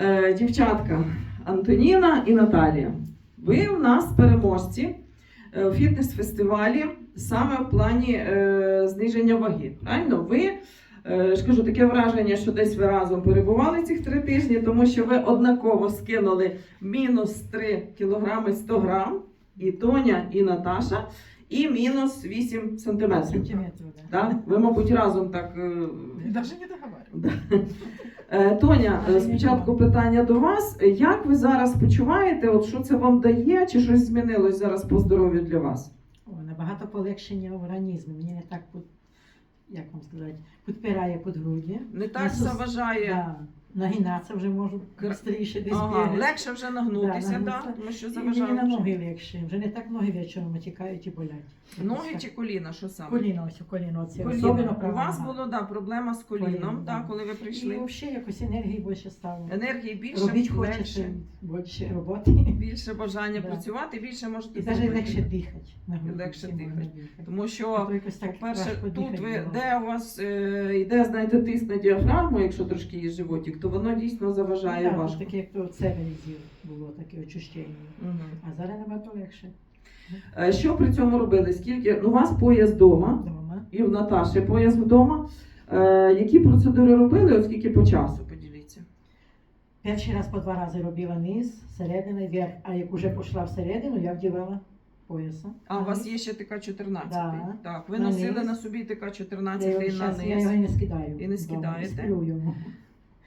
Е, Дівчатка Антоніна і Наталія. Ви в нас переможці е, у фітнес-фестивалі саме в плані е, зниження ваги. Правильно? Ви ж кажу, таке враження, що десь ви разом перебували цих три тижні, тому що ви однаково скинули мінус 3 кілограми 100 грам, і Тоня, і Наташа, і мінус 8 сантиметрів. Сантиметров, да. Так? Ви, мабуть, разом так. Даже не договариваю. Е, Тоня, е, спочатку питання до вас. Як ви зараз почуваєте? От що це вам дає? Чи щось змінилось зараз по здоров'ю для вас? О, набагато полегшення в організмі. Мені не так, як вам сказати, підпирає під груді. Не так заважає. Да. Нагинатися вже можу Кр- десь Ага, бігати. легше вже нагнутися, Да, да, нагнутися. тому що І мені на заважає. ноги легше. Вже не так ноги вечором тікають і болять. Ноги чи коліна, що саме? коліно, ось коліно. Це особливо У права вас нога. була да, проблема з коліном, Коліном, да, да. коли ви І прийшли. взагалі якось енергії більше стало. Енергії більше, Робити легше, більше роботи. більше бажання Да. працювати, більше можете І навіть зробити. легше дихати. на грудь Легше всім дихати. Тому А що то якось так По-перше, важко тут дихати ви, було. де у вас е, йде, знаєте, тиск на діафрагму, якщо трошки є животик, то воно дійсно заважає Так, важко. Таке, як то церезів було таке очищення. Мгм. А зараз набагато легше. Е, Що при цьому робили? Скільки? Ну, у вас пояс вдома, Дома. і в Наташі пояс вдома. Е, які процедури робили, оскільки по часу? Поділіться. Перший раз по два рази робила низ, середина і верх. А як уже пішла всередину, я вдівала пояса. А у вас є ще така 14 Да. Так, ви На носили низ. на собі така Я, 14 його, на щас, я його низ. і не скидаю. І не вдома, скидаєте? Сплю йому.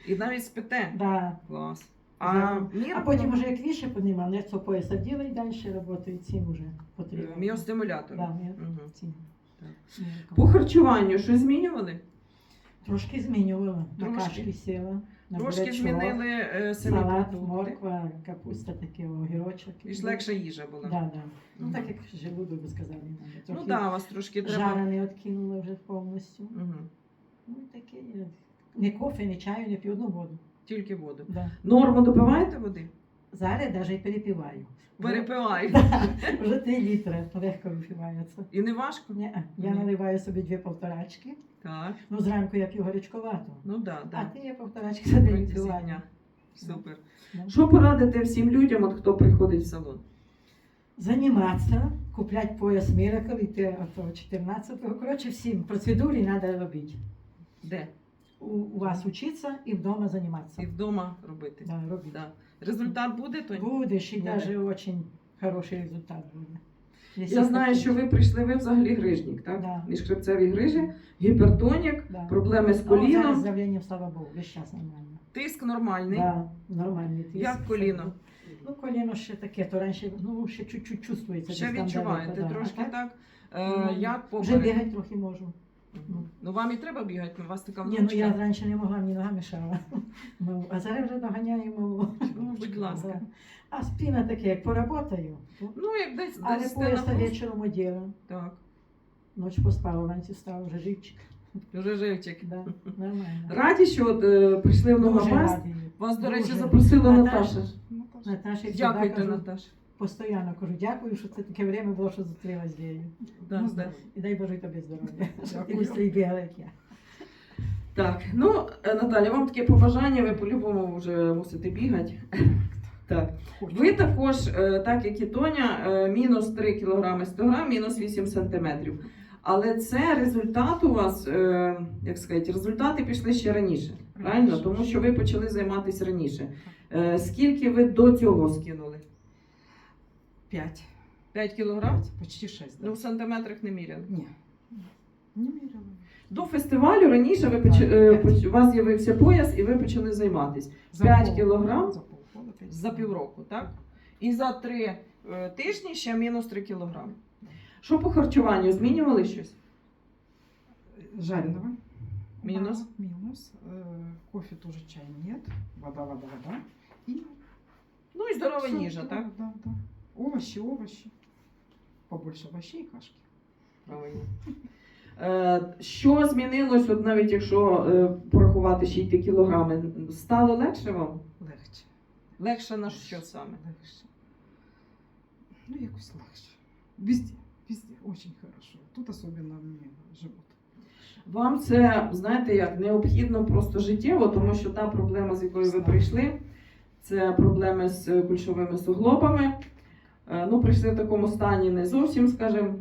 І навіть спите. Да. Клас. А, Да. мір, А потім вже як віше піднімав, не цього пояса вділа і далі працюю цим уже потрібно. міостимулятор. Да, цим. Так. По харчуванню щось змінювали? Трошки змінювала. На Трошки. кашки сіла. На Трошки бурячок, змінили е, Салат, морква, капуста, таке, огірочок. І ж легша їжа була. Да, да. Ну так як желудок би сказали. Ну да, вас трошки треба. Жара не відкинула вже повністю. Мгм. Ну таке. Ні кофе, ні чаю, не п'ю одну воду. Тільки воду. Да. Норму допиваєте води? Зараз навіть і перепиваю. Перепиваю. Вже три літри легко випивається. І не важко? Ні, я наливаю собі дві полторачки. Так. Ну, зранку я п'ю гарячковато. Ну да, А ти я полторачки за день Супер. Що порадите всім людям, от хто приходить в салон? Займатися, купляти пояс Miracle, йти от 14-го. Коротше, всім процедурі треба робити. Де? У, вас вчитися і вдома займатися. І вдома робити. Да, робити. Да. Результат буде, то Буде. навіть дуже хороший результат буде. я знаю, що ви прийшли, ви взагалі грижник, так? Да. Міжхребцеві грижі, гіпертонік, Да. проблеми з Ну, зараз коліном, слава Богу, весь час нормально. тиск нормальний. Да, нормальний тиск. Як коліно? Ну, коліно ще таке, то раніше, ну, ще чуть-чуть чувствується. Ще відчуваєте далеко, да. трошки А так. Ну, Е, як Вже бігати трохи можу. Мгм. Ну вам і треба бігати, у вас така Ні, ну внучка. я раніше не могла, мені нога мішала. Ну, а зараз вже доганяю. Ну, будь ласка. А спина таке, як поработаю, Ну, як десь, але десь пояс вечором оділа. Так, Ноч поспала, вранці став вже живчик. вже живчик. Да, нормально. Раді, що от, е, прийшли в Дуже радий. Вас, до речі, Дуже. запросила Наташа. Наташа. Наташа, я Дякуйте, кажу, Наташа. Постійно кажу, дякую, що це таке время було, що зустрілась з нею. Да, Ну, да. І дай Боже й тобі здоров'я. Щоб ти бігала, як я. Так, ну, е, Наталя, вам таке побажання, ви по-любому вже мусите бігати. Так. Ви також, е, так як і Тоня, е, мінус 3 кг 100 грам, мінус 8 сантиметрів. Але це результат у вас, як сказати, результати пішли ще раніше. Правильно? Тому що ви почали займатися раніше. Скільки ви до цього скинули? Пять. 5 кілограм? Почти шесть, Ну, в сантиметрах не міряли. Не. Не мерила. До фестивалю раніше ви поч... Е, п'ять. у вас з'явився пояс і ви почали займатися. За 5 пол- кілограм? За полгода пять. За півроку, так? І за 3 тижні ще мінус 3 кілограми. Що по харчуванню? Змінювали щось? Жареного. Минус? Да, минус. Э, кофе тоже чай нет. Вода, вода, вода. И Ну і здорова всё, їжа, да, так? Да, да. Овощи, овощи. Побольше овощей и кашки. Правильно. Е, що змінилось, от навіть якщо е, порахувати ще й ті кілограми, стало легше вам? Легче. Легше на що саме? Легче. Ну, якось легче. Везде, везде очень хорошо. Тут особенно мне живот. Вам це, знаєте, як необхідно просто життєво, тому що та проблема, з якою ви прийшли, це проблеми з кульшовими суглобами. Е, Ну, прийшли в такому стані не зовсім, скажімо,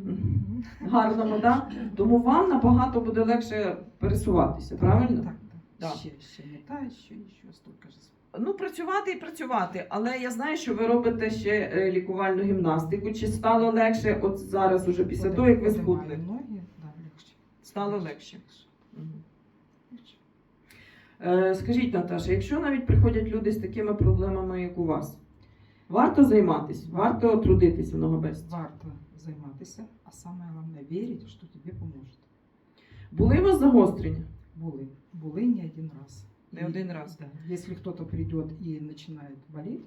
гарному, да? тому вам набагато буде легше пересуватися, правильно? Так, да. Ще, ще не та, ще, ще столько ж. Ну, працювати і працювати, але я знаю, що ви робите ще е, лікувальну гімнастику. Чи стало легше от зараз, уже після того, як ви схудли? Стало легше. Е, Скажіть, Наташа, якщо навіть приходять люди з такими проблемами, як у вас, варто займатися, варто трудитись в Ногобесті? Варто займатися, а саме головне вірити, що тобі поможуть. Були у вас загострення? Були. Були не один раз. Не один раз. Да. Если кто-то придет и начинает болеть,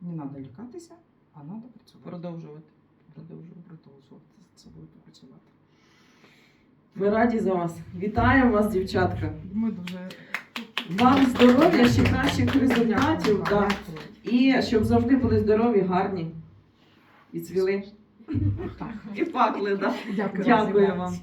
не надо лікатися, а надо працювати. Продовжувати. Продовжувати. Продовжувати з собою працювати. Ми раді за вас. Вітаємо вас, дівчатка. Ми дуже Вам здоров'я, ще кращих результатів. Да. І щоб завжди були здорові, гарні. І цвіли. І пахли, да. Дякую, вам.